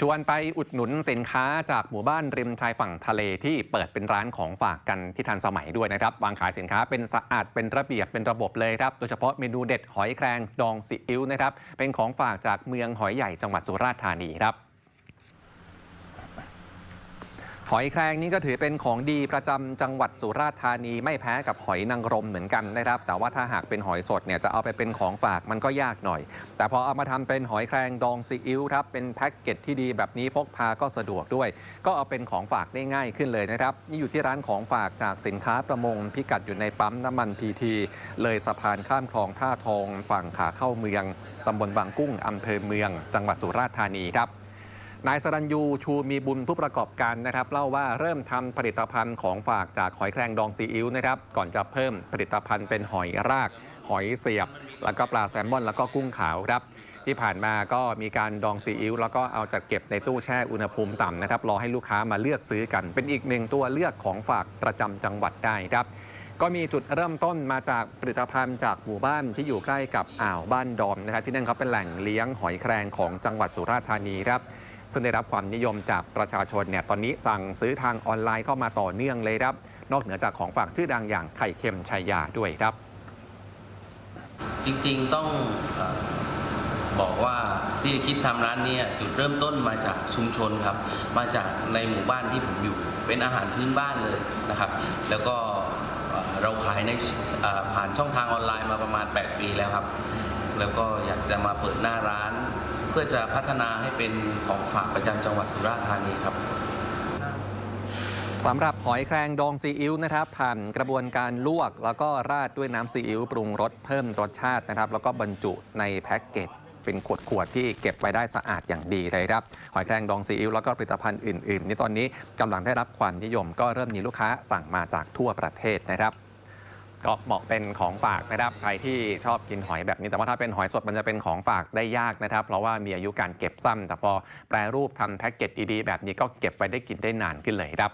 ชวนไปอุดหนุนสินค้าจากหมู่บ้านริมชายฝั่งทะเลที่เปิดเป็นร้านของฝากกันที่ทันสมัยด้วยนะครับ วางขายสินค้าเป็นสะอาดเป็นระเบียบเป็นระบบเลยครับ โดยเฉพาะเมนูเด็ดหอยแครงดองซีอิ๊วนะครับ เป็นของฝากจากเมืองหอยใหญ่จังหวัดสุราษฎร์ธานีครับ หอยแครงนี่ก็ถือเป็นของดีประจำจังหวัดสุราษฎร์ธานีไม่แพ้กับหอยนางรมเหมือนกันนะครับ แต่ว่าถ้าหากเป็นหอยสดเนี่ยจะเอาไปเป็นของฝากมันก็ยากหน่อย แต่พอเอามาทำเป็นหอยแครงดองซีอิ๊วครับเป็นแพ็กเกจที่ดีแบบนี้พกพาก็สะดวกด้วย ก็เอาเป็นของฝากได้ง่ายขึ้นเลยนะครับ นี่อยู่ที่ร้านของฝากจากสินค้าประมง พิกัดอยู่ในปั๊มน้ำมันพีทีเลยสะพานข้ามคลองท่าทอง ฝั่งขาเข้าเมืองตำบลบางกุ้งอำเภอเมือง จังหวัดสุราษฎร์ธานีครับ นายสรัญยูชูมีบุญผู้ประกอบการนะครับเล่าว่าเริ่มทำผลิตภัณฑ์ของฝากจากหอยแครงดองซีอิ๊วนะครับก่อนจะเพิ่มผลิตภัณฑ์เป็นหอยราก หอยเสียบ แล้วก็ปลาแซลมอน แล้วก็กุ้งขาวครับที่ผ่านมาก็มีการดองซีอิ๊วแล้วก็เอาจัดเก็บในตู้แช่อุณหภูมิต่ำนะครับรอให้ลูกค้ามาเลือกซื้อกัน เป็นอีกหนึ่งตัวเลือกของฝากประจำจังหวัดได้ครับก็มีจุดเริ่มต้นมาจากผลิตภัณฑ์จากหมู่บ้านที่อยู่ใกล้กับอ่าวบ้านดอมนะครับที่นั่นเขาเป็นแหล่งเลี้ยงหอยแครงของจังหวัดสุราษฎร์ธานีครับ ซึ่งได้รับความนิยมจากประชาชนเนี่ยตอนนี้สั่งซื้อทางออนไลน์เข้ามาต่อเนื่องเลยครับ นอกเหนือจากของฝากชื่อดังอย่างไข่เค็มชัยาด้วยครับ จริงๆต้องอบอกว่าที่คิดทำร้านนี้จุดเริ่มต้นมาจากชุมชนครับ มาจากในหมู่บ้านที่ผมอยู่ เป็นอาหารพื้นบ้านเลยนะครับ แล้วก็เราขายในผ่านช่องทางออนไลน์มาประมาณ 8 ปีแล้วครับ แล้วก็อยากจะมาเปิดหน้าร้าน เพื่อจะพัฒนาให้เป็นของฝากประจำจังหวัดสุราษฎร์ธานีครับสำหรับหอยแครงดองซีอิ๊วนะครับ ผ่านกระบวนการลวก แล้วก็ราดด้วยน้ำซีอิ๊วปรุงรสเพิ่มรสชาตินะครับ แล้วก็บรรจุในแพ็กเกจเป็นขวดๆที่เก็บไว้ได้สะอาดอย่างดีเลยครับ หอยแครงดองซีอิ๊วแล้วก็ผลิตภัณฑ์อื่นๆนี่ตอนนี้กำลังได้รับความนิยม ก็เริ่มมีลูกค้าสั่งมาจากทั่วประเทศนะครับ ก็เหมาะเป็นของฝากนะครับใครที่ชอบกินหอยแบบนี้ แต่ว่าถ้าเป็นหอยสดมันจะเป็นของฝากได้ยากนะครับ เพราะว่ามีอายุการเก็บสั้นแต่พอแปรรูปทำแพ็กเกจดีๆแบบนี้ก็เก็บไปได้กินได้นานขึ้นเลยครับ